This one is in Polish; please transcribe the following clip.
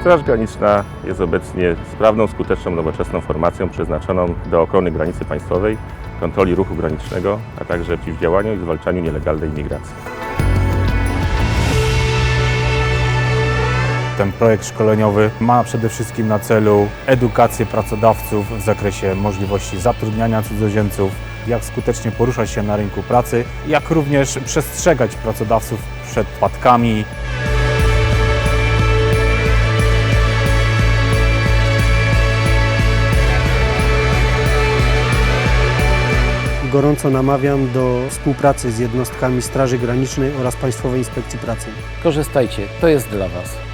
Straż Graniczna jest obecnie sprawną, skuteczną, nowoczesną formacją przeznaczoną do ochrony granicy państwowej, kontroli ruchu granicznego, a także przeciwdziałaniu i zwalczaniu nielegalnej imigracji. Ten projekt szkoleniowy ma przede wszystkim na celu edukację pracodawców w zakresie możliwości zatrudniania cudzoziemców, jak skutecznie poruszać się na rynku pracy, jak również przestrzegać pracodawców przed wpadkami, Gorąco namawiam do współpracy z jednostkami Straży Granicznej oraz Państwowej Inspekcji Pracy. Korzystajcie, to jest dla Was.